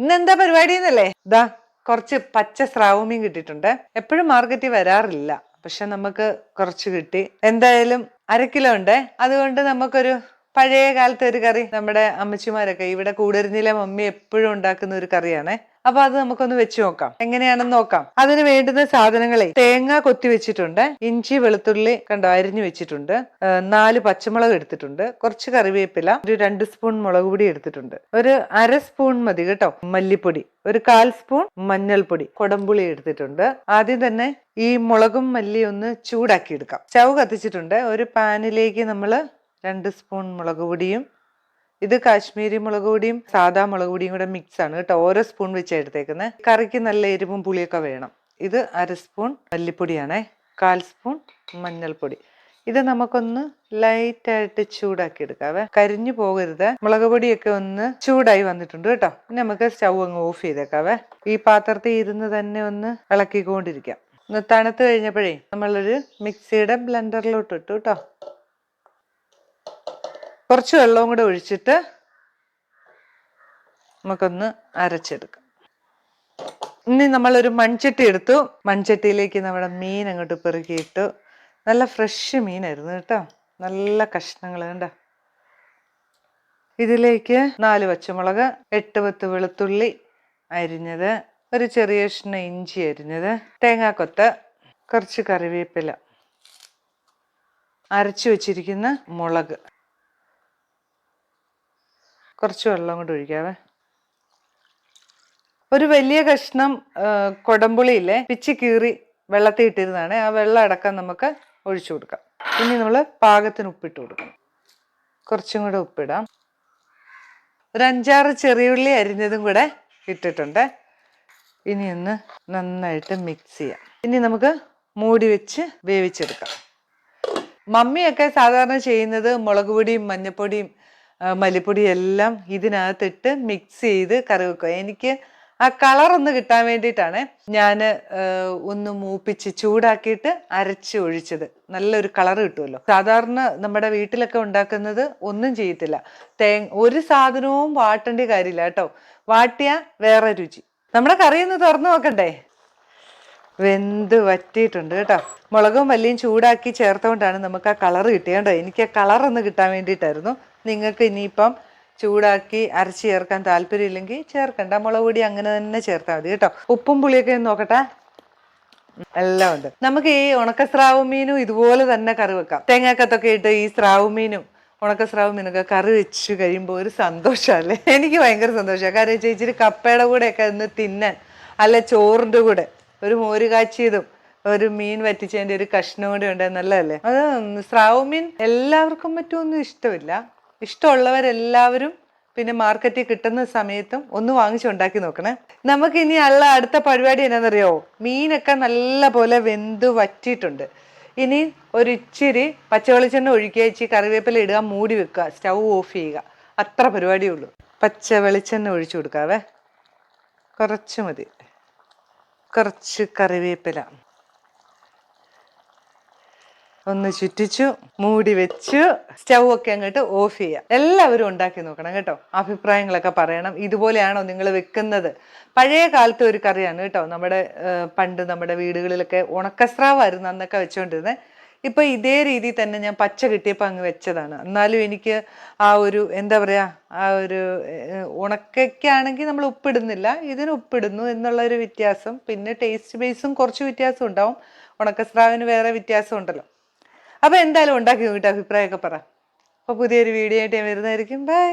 ഇന്ന് എന്താ പരിപാടി എന്നല്ലേ ഇതാ കുറച്ച് പച്ച സ്രാവുമീൻ കിട്ടിയിട്ടുണ്ട്. എപ്പോഴും മാർക്കറ്റിൽ വരാറില്ല. പക്ഷെ നമുക്ക് കുറച്ച് കിട്ടി. എന്തായാലും അര കിലോ ഉണ്ട്? അതുകൊണ്ട് നമുക്കൊരു പഴയ കാലത്തെ ഒരു കറി നമ്മുടെ അമ്മച്ചിമാരൊക്കെ ഇവിടെ കൂടരുന്നിലെ മമ്മി എപ്പോഴും ഉണ്ടാക്കുന്ന ഒരു കറിയാണേ. അപ്പൊ അത് നമുക്കൊന്ന് വെച്ച് നോക്കാം. എങ്ങനെയാണെന്ന് നോക്കാം. അതിന് വേണ്ടുന്ന സാധനങ്ങളെ തേങ്ങ കൊത്തി വെച്ചിട്ടുണ്ട്. ഇഞ്ചി വെളുത്തുള്ളി കണ്ടോ അരിഞ്ഞു വെച്ചിട്ടുണ്ട്. നാല് പച്ചമുളക് എടുത്തിട്ടുണ്ട്. കുറച്ച് കറിവേപ്പില ഒരു രണ്ട് സ്പൂൺ മുളക് പൊടി എടുത്തിട്ടുണ്ട്. ഒരു അര സ്പൂൺ മതി കേട്ടോ മല്ലിപ്പൊടി. ഒരു കാൽ സ്പൂൺ മഞ്ഞൾപ്പൊടി കൊടമ്പുളി എടുത്തിട്ടുണ്ട്. ആദ്യം തന്നെ ഈ മുളകും മല്ലി ഒന്ന് ചൂടാക്കി എടുക്കാം. സ്റ്റവ് കത്തിച്ചിട്ടുണ്ട്. ഒരു പാനിലേക്ക് നമ്മൾ രണ്ട് സ്പൂൺ മുളക് പൊടിയും ഇത് കാശ്മീരി മുളക് പൊടിയും സാധാ മുളക് പൊടിയും കൂടെ മിക്സ് ആണ് കേട്ടോ. ഓരോ സ്പൂൺ വെച്ച് എടുത്തേക്കുന്നത് കറിക്ക് നല്ല എരിവും പുളിയൊക്കെ വേണം. ഇത് അര സ്പൂൺ മല്ലിപ്പൊടിയാണേ. കാൽ സ്പൂൺ മഞ്ഞൾപ്പൊടി. ഇത് നമുക്കൊന്ന് ലൈറ്റായിട്ട് ചൂടാക്കി എടുക്കാവേ. കരിഞ്ഞു പോകരുത്. മുളക് പൊടിയൊക്കെ ഒന്ന് ചൂടായി വന്നിട്ടുണ്ട് കേട്ടോ. ഇനി നമുക്ക് സ്റ്റൗ അങ്ങ് ഓഫ് ചെയ്തേക്കാവേ. ഈ പാത്രത്തിൽ ഇരുന്ന് തന്നെ ഒന്ന് ഇളക്കിക്കൊണ്ടിരിക്കാം. തണുത്ത് കഴിഞ്ഞപ്പോഴേ നമ്മളൊരു മിക്സിയുടെ ബ്ലെൻഡറിലോട്ട് ഇട്ടു കേട്ടോ. കുറച്ച് വെള്ളവും കൂടെ ഒഴിച്ചിട്ട് നമുക്കൊന്ന് അരച്ചെടുക്കാം. ഇനി നമ്മളൊരു മൺചട്ടി എടുത്തു. മൺചട്ടിയിലേക്ക് നമ്മുടെ മീൻ അങ്ങോട്ട് പെറുക്കിയിട്ടു. നല്ല ഫ്രഷ് മീനായിരുന്നു കേട്ടോ. നല്ല കഷ്ണങ്ങൾ കണ്ട? ഇതിലേക്ക് നാല് പച്ചമുളക് എട്ട് പത്ത് വെളുത്തുള്ളി അരിഞ്ഞത് ഒരു ചെറിയ കഷ്ണം ഇഞ്ചി അരിഞ്ഞത് തേങ്ങാക്കൊത്ത് കുറച്ച് കറിവേപ്പില. അരച്ചു വെച്ചിരിക്കുന്ന മുളക്. കുറച്ച് വെള്ളം കൂടെ ഒഴിക്കാവേ. ഒരു വലിയ കഷ്ണം ആ, കൊടംപുളിയില്ലേ പിച്ചി കീറി വെള്ളത്തിൽ ഇട്ടിരുന്നതാണ്. ആ വെള്ളം അടക്കം നമുക്ക് ഒഴിച്ചു കൊടുക്കാം. ഇനി നമ്മൾ പാകത്തിന് ഉപ്പിട്ട് കൊടുക്കണം കുറച്ചും കൂടെ ഉപ്പിടാം. ഒരു അഞ്ചാറ് ചെറിയുള്ളി അരിഞ്ഞതും കൂടെ ഇട്ടിട്ടുണ്ട്. ഇനി ഒന്ന് നന്നായിട്ട് മിക്സ് ചെയ്യാം. ഇനി നമുക്ക് മൂടി വെച്ച് വേവിച്ചെടുക്കാം. മമ്മിയൊക്കെ സാധാരണ ചെയ്യുന്നത് മുളക് പൊടിയും മഞ്ഞപ്പൊടിയും ആ, മല്ലിപ്പൊടിയും എല്ലാം ഇതിനകത്തിട്ട് മിക്സ് ചെയ്ത് കറി വെക്കുക. എനിക്ക് ആ കളർ ഒന്ന് കിട്ടാൻ വേണ്ടിയിട്ടാണ് ഞാൻ ഒന്ന് മൂപ്പിച്ച് ചൂടാക്കിയിട്ട് അരച്ച് ഒഴിച്ചത്. നല്ലൊരു കളർ കിട്ടുമല്ലോ. സാധാരണ നമ്മുടെ വീട്ടിലൊക്കെ ഉണ്ടാക്കുന്നത് ഒന്നും ചെയ്യത്തില്ല. തേ ഒരു സാധനവും വാട്ടേണ്ട കാര്യമില്ല കേട്ടോ. വാട്ടിയ വേറെ രുചി. നമ്മുടെ കറി ഒന്ന് തുറന്നു നോക്കണ്ടേ? വെന്ത് വറ്റിയിട്ടുണ്ട് കേട്ടോ. മുളകും മല്ലിയും ചൂടാക്കി ചേർത്തുകൊണ്ടാണ് നമുക്ക് ആ കളർ കിട്ടിയത് കേട്ടോ എനിക്ക് ആ കളർ ഒന്ന് കിട്ടാൻ വേണ്ടിയിട്ടായിരുന്നു. നിങ്ങൾക്ക് ഇനിയിപ്പം ചൂടാക്കി അരച്ച് ചേർക്കാൻ താല്പര്യമില്ലെങ്കിൽ ചേർക്കണ്ട. മുളക് പൊടി അങ്ങനെ തന്നെ ചേർത്താൽ മതി കേട്ടോ. ഉപ്പും പുളിയൊക്കെ നോക്കട്ടെ. എല്ലാം ഉണ്ട്. നമുക്ക് ഈ ഉണക്ക സ്രാവ് മീനും ഇതുപോലെ തന്നെ കറി വെക്കാം. തേങ്ങാക്കത്തൊക്കെ ഇട്ട് ഈ സ്രാവ് മീനും ഉണക്ക സ്രാവ് മീനൊക്കെ കറി വെച്ച് കഴിയുമ്പോൾ ഒരു സന്തോഷമല്ലേ? എനിക്ക് ഭയങ്കര സന്തോഷമാണ്. കാരണം വെച്ചാൽ ഇച്ചിരി കപ്പയുടെ കൂടെയൊക്കെ ഒന്ന് തിന്നാൻ അല്ല ചോറിന്റെ കൂടെ ഒരു മോര് കാച്ചിയതും ഒരു മീൻ വറ്റിച്ചതിന്റെ ഒരു കഷ്ണം കൂടെ ഉണ്ട് നല്ലതല്ലേ അത് സ്രാവ് മീൻ എല്ലാവർക്കും പറ്റുമൊന്നും ഇഷ്ടമില്ല. ഇഷ്ടമുള്ളവരെല്ലാവരും പിന്നെ മാർക്കറ്റിൽ കിട്ടുന്ന സമയത്തും ഒന്ന് വാങ്ങിച്ചു ഉണ്ടാക്കി നോക്കണേ. നമുക്ക് ഇനി ഉള്ള അടുത്ത പരിപാടി എന്നാണെന്നറിയോ മീനൊക്കെ നല്ല പോലെ വെന്ത് വറ്റിയിട്ടുണ്ട്. ഇനി ഒരിച്ചിരി പച്ചവെളിച്ചെണ്ണ ഒഴിക്കുക ഇച്ചിരി കറിവേപ്പില ഇടുക മൂടി വെക്കുക സ്റ്റൗ ഓഫ് ചെയ്യുക. അത്ര പരിപാടിയേ ഉള്ളൂ. പച്ച വെളിച്ചെണ്ണ ഒഴിച്ചു കൊടുക്കാവേ. കുറച്ച് മതി. കുറച്ച് കറിവേപ്പില. ഒന്ന് ചുറ്റിച്ചു മൂടി വെച്ചു സ്റ്റൗ ഒക്കെ അങ്ങോട്ട് ഓഫ് ചെയ്യുക എല്ലാവരും ഉണ്ടാക്കി നോക്കണം കേട്ടോ. അഭിപ്രായങ്ങളൊക്കെ പറയണം. ഇതുപോലെയാണോ നിങ്ങൾ വെക്കുന്നത്? പഴയ കാലത്തെ ഒരു കറിയാണ് കേട്ടോ. നമ്മുടെ പണ്ട് നമ്മുടെ വീടുകളിലൊക്കെ ഉണക്കസ്രാവായിരുന്നു അന്നൊക്കെ വെച്ചുകൊണ്ടിരുന്നത് ഇപ്പൊ ഇതേ രീതി തന്നെ ഞാൻ പച്ച കിട്ടിയപ്പോൾ അങ്ങ് വെച്ചതാണ്. എന്നാലും എനിക്ക് ആ ഒരു എന്താ പറയാ ആ ഒരു ഉണക്കയ്ക്കാണെങ്കിൽ നമ്മൾ ഉപ്പിടുന്നില്ല. ഇതിന് ഉപ്പിടുന്നു എന്നുള്ള ഒരു വ്യത്യാസം. പിന്നെ ടേസ്റ്റ് ബേസും കുറച്ച് വ്യത്യാസം ഉണ്ടാവും. ഉണക്കസ്രാവിന് വേറെ വ്യത്യാസം ഉണ്ടല്ലോ. അപ്പൊ എന്തായാലും ഉണ്ടാക്കി നോക്കിയിട്ട് അഭിപ്രായമൊക്കെ പറ. അപ്പൊ പുതിയൊരു വീഡിയോ ആയിട്ട് ഞാൻ വരുന്നതായിരിക്കും. ബൈ